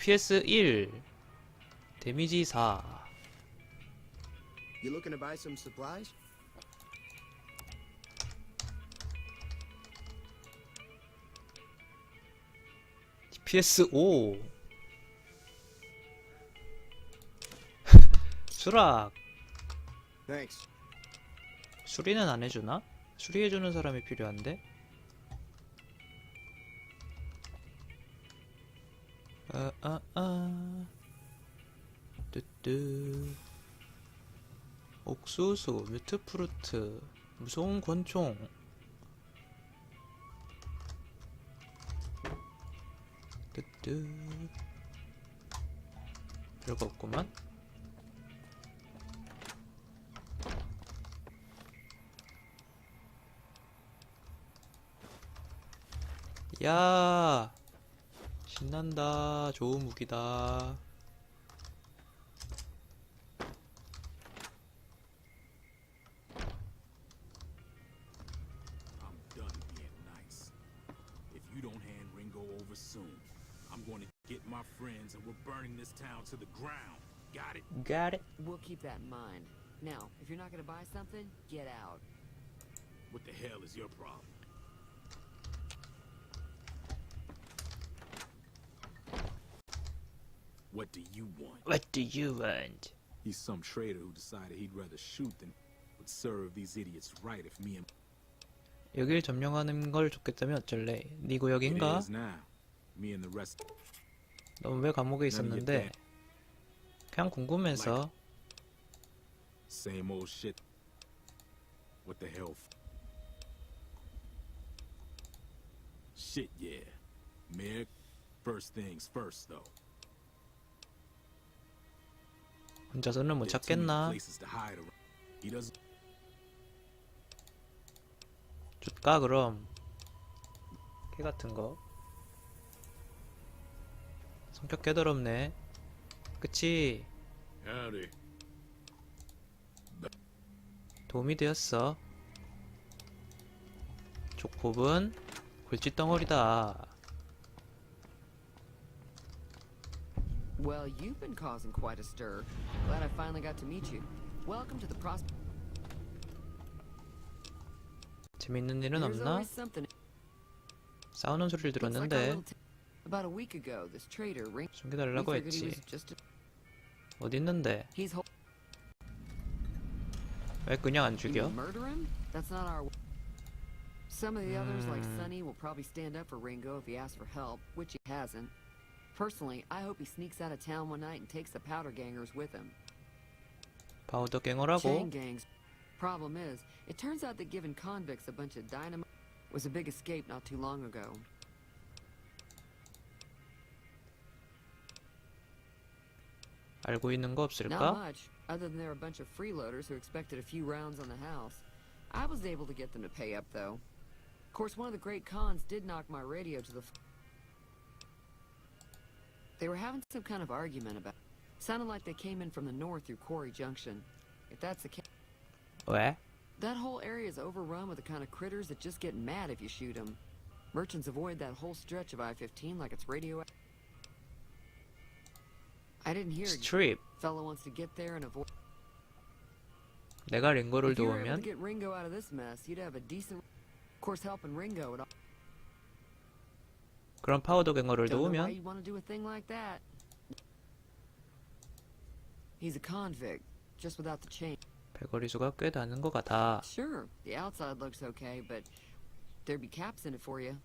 DPS 1 데미지 4 You looking to buy some supplies? DPS 5 수락 Thanks. 수리는 안 해주나? 수리해주는 사람이 필요한데? 아, 아, 아. 뚜뚜. 옥수수, 뮤트프루트, 무서운 권총. 뚜뚜. 별거 없구만. 야 신난다 좋은 무기다 I'm done being nice. If you don't hand Ringo over soon, I'm going to get my friends and we're burning this town to the ground. Got it? Got it We'll keep that in mind. Now, if you're not gonna buy something, get out. What the hell is your problem? What do you want? What do you want? He's some traitor who decided he'd rather shoot than would serve these idiots right if me and 여길 점령하는 걸 좋겠다면 어쩔래 네 it 구역인가? is now. Me and the rest 넌 왜 감옥에 있었는데 그냥 궁금해서 same old shit. What the hell? f- Shit, yeah. Mayor, first things first, though. 혼자서는 못 찾겠나? 줄까 그럼 개 같은 거 성격 개더럽네 그치. 도움이 되었어 족법은 골칫덩어리다 Well, you've been causing quite a stir. Glad I finally got to meet you. Welcome to the pros. 재밌는 일은 There's 없나? always something. 싸우는 소리를 Looks like our 들었는데 little t- About a week ago, this trader ring. We 숨겨달라고 figured he 했지 was just. A- 어디 있는데 he's hol- 왜 그냥 안 You 죽여? mean murder him? That's not our. Some of the others, like Hmm. Sonny, will probably stand up for Ringo if he asks for help, which he hasn't. Personally, I hope he sneaks out of town one night and takes the powder gangers with him. 파우더 Chain 갱어라고? gangs. Problem is, it turns out that giving convicts a bunch of dynamite was a big escape not too long ago. 알고 있는 거 Not 없을까? much, other than they're a bunch of freeloaders who expected a few rounds on the house. I was able to get them to pay up, though. Of course, one of the great cons did knock my radio to the. F- they were having some kind of argument about. Sounded like they came in from the north through Quarry Junction. If that's the case, 왜? that whole area is overrun with the kind of critters that just get mad if you shoot them. Merchants avoid that whole stretch of I-15 like it's radio. I didn't hear. 스트립 Fellow wants to get there and avoid. 내가 링고를 If you were able to 도우면 get Ringo out of this mess, you'd have a decent. Of course, helping Ringo would. 그럼 파우더 갱어를 chain. 배거리 수가 꽤 나는 것 같아 Sure, the outside looks okay, but there'd be caps in it for you.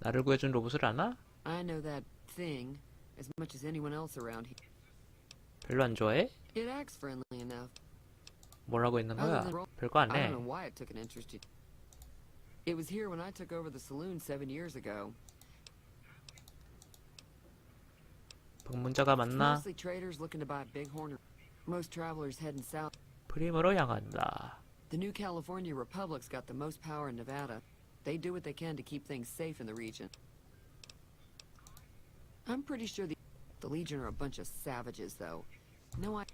나를 구해준 로봇을 아나? I know that thing as much as anyone else around here. 별로 안 좋아해? It acts friendly enough. 뭐라고 했는 거야? 별거 I 안 해. don't know why it took an interest in. It was here when I took over the saloon seven years ago. 방문자가 만나 Mostly traders looking to buy bighorn. Most travelers heading south. 프림으로 향한다. The new California Republic's got the most power in Nevada. They do what they can to keep things safe in the region. I'm pretty sure the, the Legion are a bunch of savages, though. No, I.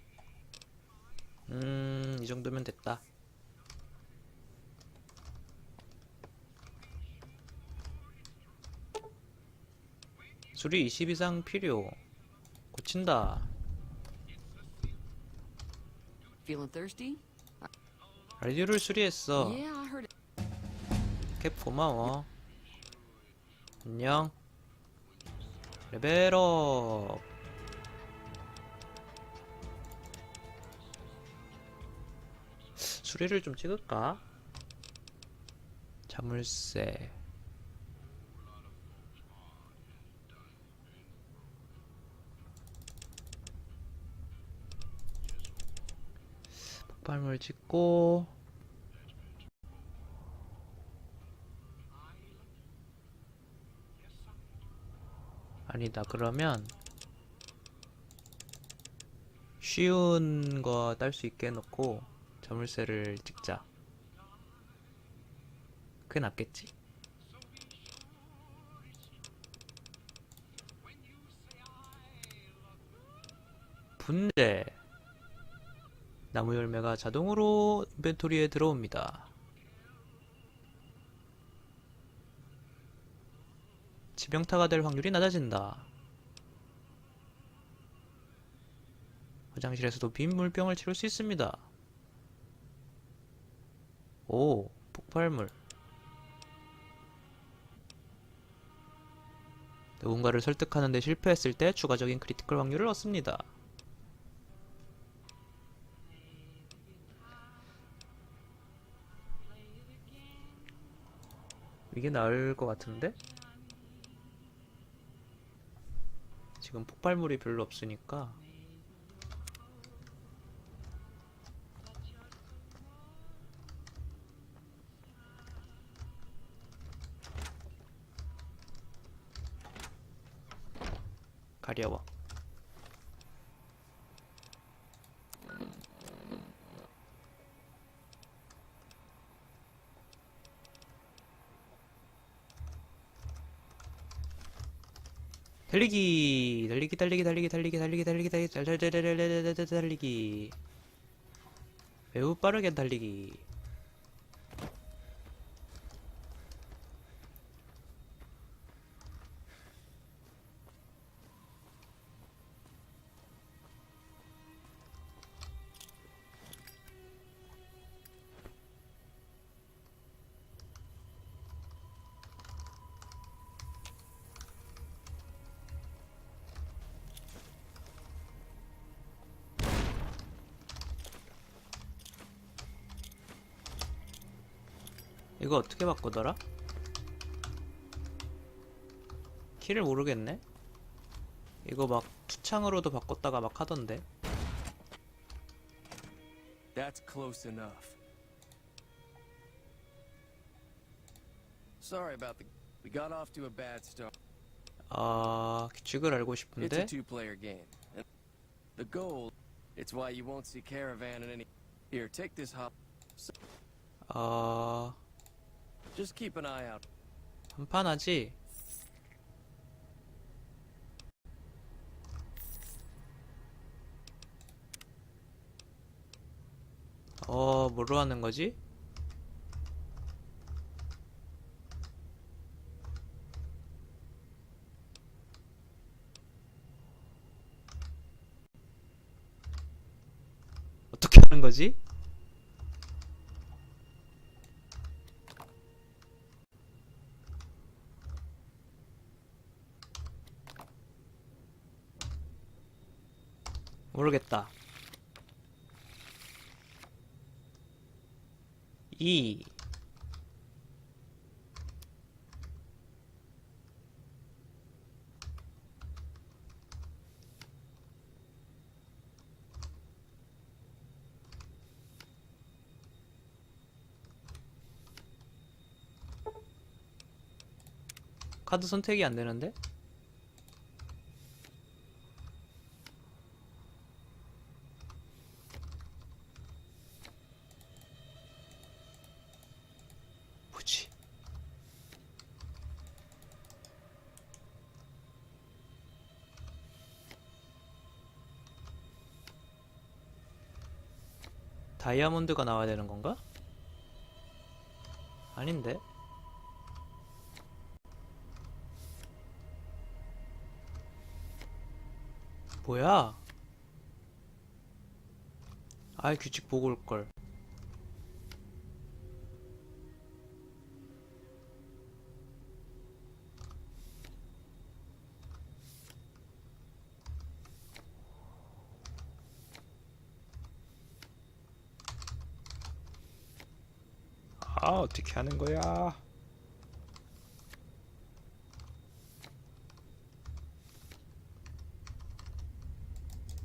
음, 이 정도면 됐다. 수리 20 이상 필요. 고친다. 라디오를 수리했어. 캡 고마워. 안녕. 레벨업. 수리를 좀 찍을까? 자물쇠. 폭발물 찍고. 아니다 그러면 쉬운 거 딸 수 있게 해놓고 자물쇠를 찍자. 그게 낫겠지? 분대 나무 열매가 자동으로 인벤토리에 들어옵니다 지병타가 될 확률이 낮아진다. 화장실에서도 빈 물병을 채울 수 있습니다. 오, 폭발물. 누군가를 설득하는데 실패했을 때 추가적인 크리티컬 확률을 얻습니다. 이게 나을 것 같은데? 지금 폭발물이 별로 없으니까 가려워 달리기 달리기 달리기 달리기 달리기 달리기 달리기 달리기 달리기 달리기 매우 빠르게 달리기 이거 어떻게 바꾸더라? 키를 모르겠네 이거 막 투창으로도 바꿨다가 막 하던데 That's close enough. Sorry about the. We got off to a bad start. 아 규칙을 알고 It's a 싶은데 two-player game. And the goal. It's why you won't see caravan in any. Here, take this hop. 아 Just keep an eye out. 한판 하지 어 뭐로 하는 거지? 어떻게 하는 거지? 모르겠다. 2 카드 선택이 안 되는데? 다이아몬드가 나와야 되는 건가? 아닌데? 뭐야? 아예 규칙 보고 올걸 어떻게 하는 거야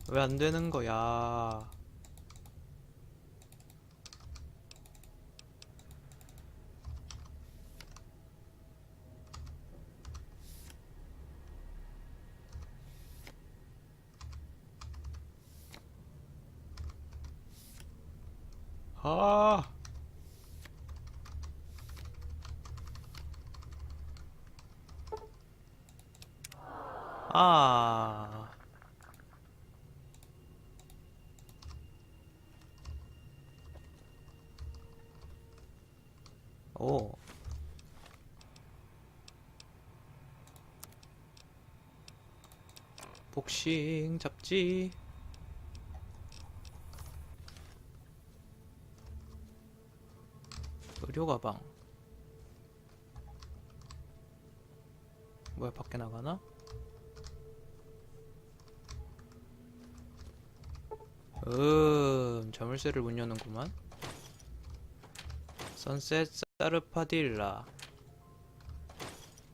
왜 안 되는 거야 아 아. 오. 복싱 잡지. 의료 가방. 뭐야 밖에 나가나? 음, 자물쇠를 못 여는구만. 선셋 사르파딜라.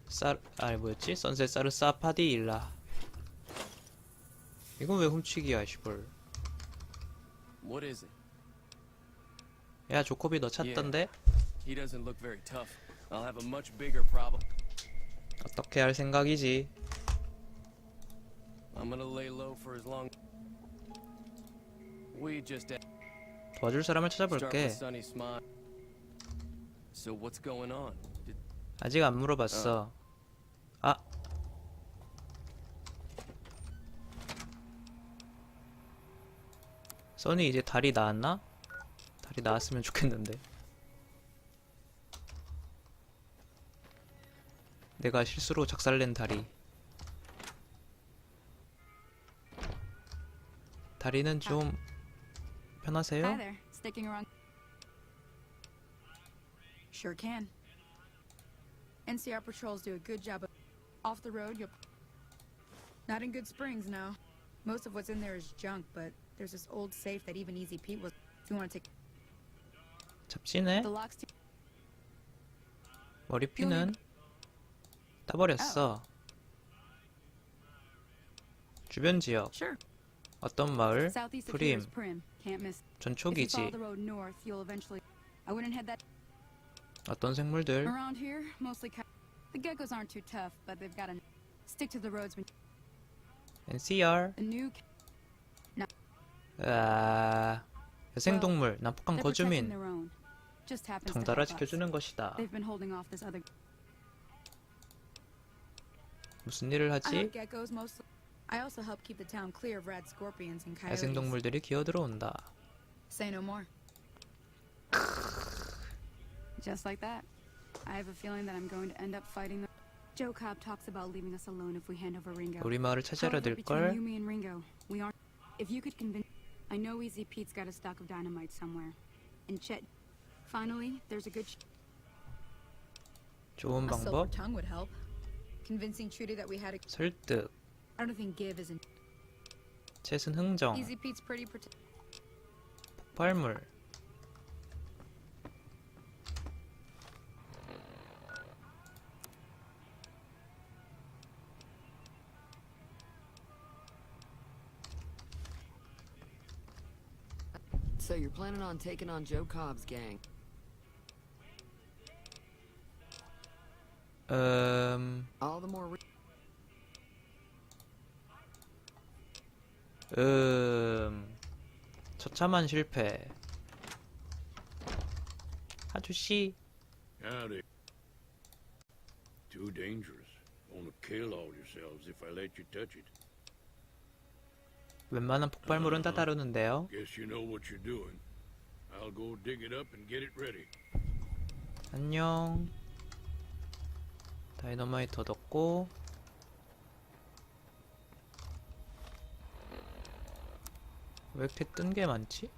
사, 아니 뭐였지? 선셋 사르사파딜라. 이건 왜 훔치기야, 시벌. What is it? 야, 조코비 너 찾던데? He doesn't look very tough. I'll have a much bigger problem. 어떻게 할 생각이지? I'm gonna lay low for as long. We just start 도와줄 사람을 with 찾아볼게. Sunny Smile. So what's going on? Did, 아직 안 물어봤어. 써니 이제 다리 나았나? 다리 나았으면 좋겠는데. 내가 실수로 작살낸 다리. 다리는 좀 편하세요? Hi there. Sticking around? Sure can. NCR patrols do a good job of off the road. You'll not in good springs now. Most of what's in there is junk, but there's this old safe that even Easy Pete was. If you want to take 잡지네? the locks, to, 머리핀은 따버렸어. 주변 지역 sure. 어떤 마을? Southeast of here 프림 is Prim. Can't miss. If you 전초기지 follow the road north, you'll eventually. I wouldn't head that 어떤 생물들? around here. Mostly. Ca- the geckos aren't too tough, but they've got to stick to the roads. When NCR the new 아 야생동물 난폭한 거주민 덩달아. 지켜주는 것이다. 무슨 일을 하지? 야생동물들이 기어들어온다. Say no more. Just like that. I have a feeling that I'm going to end up fighting them. Joe Cobb talks about leaving us alone if we hand over Ringo. 우리 마을을 between 될걸? If you could convince, I know Easy Pete's got a stock of dynamite somewhere, and Chet. Finally, there's a good. Sh- 좋은 a silver 방법? tongue would help. Convincing Trudy that we had a. 설득, I don't think give isn't. 챗은 흥정, Easy Pete's pretty. Prote- 폭발물. planning on taking on Joe Cobb's gang? 음, All the more. Re- 음, 처참한 실패. 아저씨, Howdy. Too dangerous. Wanna kill all yourselves if I let you touch it. 웬만한 폭발물은 다 다루는데요. Guess you know what you're doing. I'll go dig it up and get it ready. 안녕. 다이너마이트 얻었고 왜 이렇게 뜬 게 많지?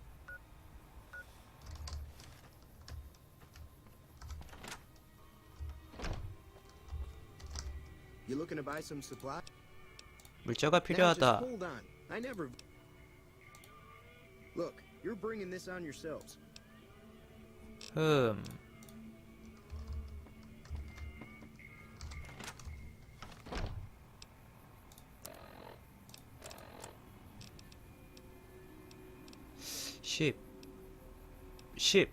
You looking to buy some supply? 물자가 Now, just 필요하다. hold on. I never. Look, you're bringing this on yourselves. 흠. 십. 십.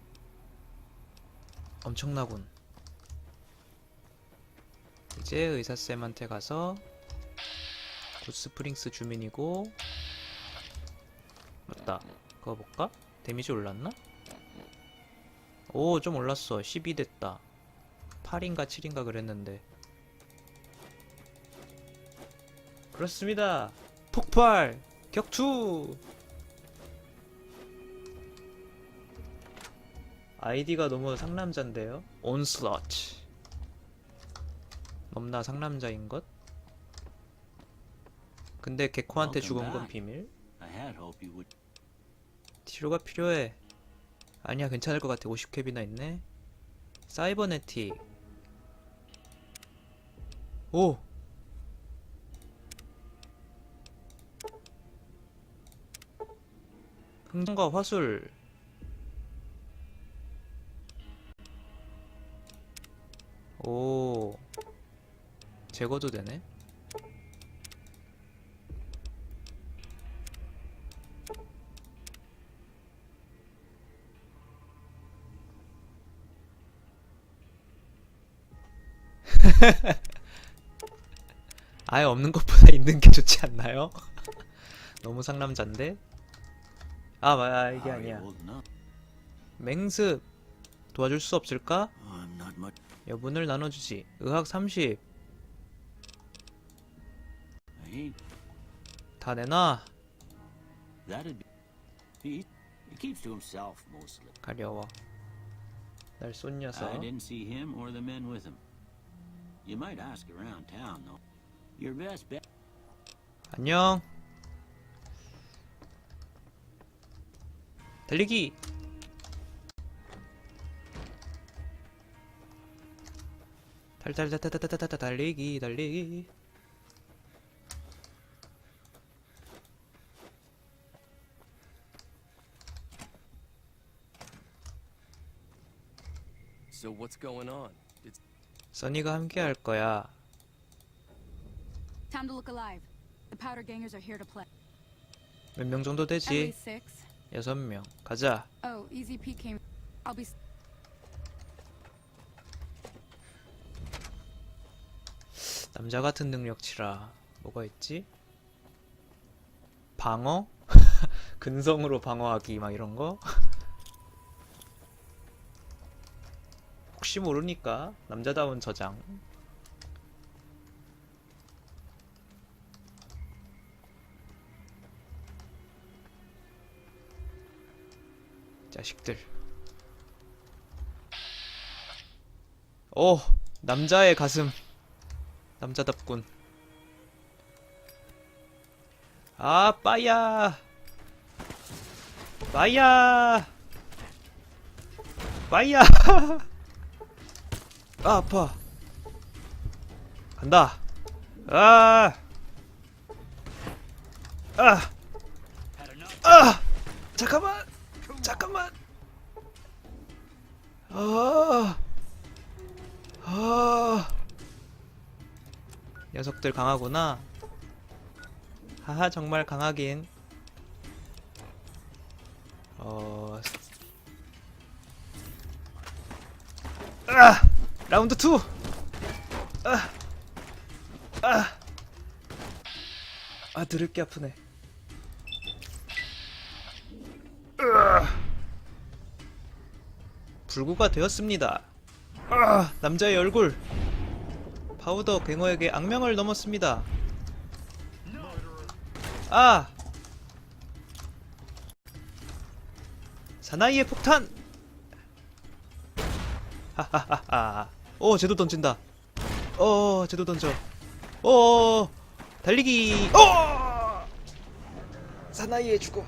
엄청나군. 이제 의사쌤한테 가서 굿스프링스 주민이고 맞다. 그거 볼까? 데미지 올랐나? 오, 좀 올랐어. 12 됐다. 8인가 7인가 그랬는데. 그렇습니다. 폭발! 격투! 아이디가 너무 상남자인데요? 온슬러트. 넘나 상남자인 것? 근데 개코한테 죽은 건. 비밀? I had hoped you would. 치료가 필요해. 아니야, 괜찮을 것 같아. 50캡이나 있네. 사이버네틱. 오! 흥정과 화술. 오. 제거도 되네. 아예 없는 것보다 있는 게 좋지 않나요? 너무 상남자인데? 아, 마, 아 이게 아니야. 맹습 도와줄 수 없을까? Oh. 여분을 나눠주지. 의학 30. I ain't. 다 내놔. 가려워. 날 쏜 녀석. You might ask around town, though. Your best bet. 안녕. 달리기. 달달달달달달달 달리기 달리기. So what's going on? 써니가 함께 할 거야. Time to look alive. The powder gangers are here to play. 몇 명 정도 At 되지? least six. 여섯 명. 가자. Oh, Easy P came. I'll be. 남자 같은 능력치라. 뭐가 있지? 방어? 근성으로 방어하기 막 이런 거? 혹시 모르니까 남자다운 저장. 자식들. 오, 남자의 가슴. 남자답군. 아, 빠야. 빠야. 빠야. 아, 아파. 간다. 아. 아. 아. 잠깐만. 잠깐만. 아. 아. 녀석들 강하구나. 하하 정말 강하긴. 어. 아! 라운드 2. 아. 아. 아, 드럽게 아프네. 불구가 되었습니다. 아, 남자의 얼굴. 파우더 갱어에게 악명을 넘었습니다. 아! 사나이의 폭탄! 하하하하. 오, 쟤도 던진다. 어, 쟤도 던져. 어, 달리기. 어! 사나이의 죽음.